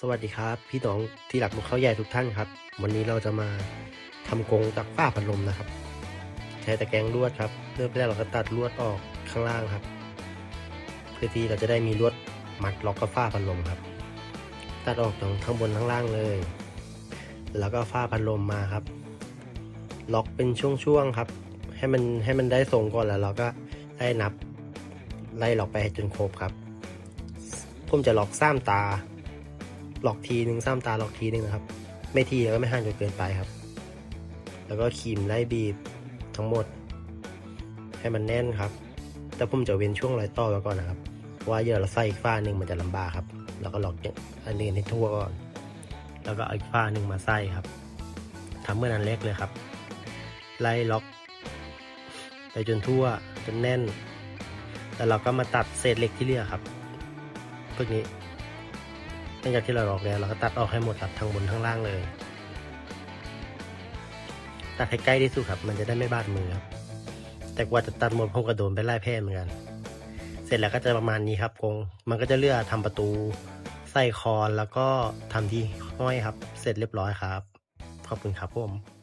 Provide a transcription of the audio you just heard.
สวัสดีครับ พี่น้องที่หลักนกเขาใหญ่ทุกท่านครับ วันนี้เราจะมาทำกรงจากฝ้าพัดลมนะครับ ใช้ตะแกรงลวดครับ เริ่มแรกเราก็ตัดลวดออกข้างล่างครับ เพื่อที่เราจะได้มีลวดมัดล็อกกับฝ้าพัดลมครับ ตัดออกตรงข้างบนข้างล่างเลย แล้วก็ฝ้าพัดลมมาครับ ล็อกเป็นช่วงๆครับ ให้มันให้มันได้ทรงก่อนแล้วเราก็ไล่นับไล่ล็อกไปให้จนครบครับผมจะล็อกซ้ำตา หลอกทีหนึ่งซ้ำตาหลอกทีหนึ่งนะครับ ไม่ทีแล้วก็ไม่ห่างจนเกินไปครับ แล้วก็ขีมไล่บีบทั้งหมด ให้มันแน่นครับ แต่ผมจะเว้นช่วงรอยต่อไว้ก่อนนะครับเพราะว่าเดี๋ยวเราใส่อีกฝ้าหนึ่งมันจะลำบากครับแล้วก็หลอกอันนี้ให้ทั่วก่อน แล้วก็เอาอีกฝ้าหนึ่งมาใส่ครับทำเมื่อนั้นเล็กเลยครับ ไล่ล็อก ไปจนทั่วจนแน่นแล้วเราก็มาตัดเศษเหล็กที่เหลือครับพวกนี้ ลังจากที่เราลอกแล้วเราก็ตัดออกให้หมดครับทั้งบนทั้งล่างเลย ตัดให้ใกล้ที่สุดครับ มันจะได้ไม่บาดมือครับ แต่กว่าจะตัดหมดผมก็โดนไปไล่แพร่เหมือนกัน เสร็จแล้วก็จะประมาณนี้ครับกงมันก็จะเลือกทำประตูใส่คอนแล้วก็ทำที่ห้อยครับ เสร็จเรียบร้อยครับ ขอบคุณครับผม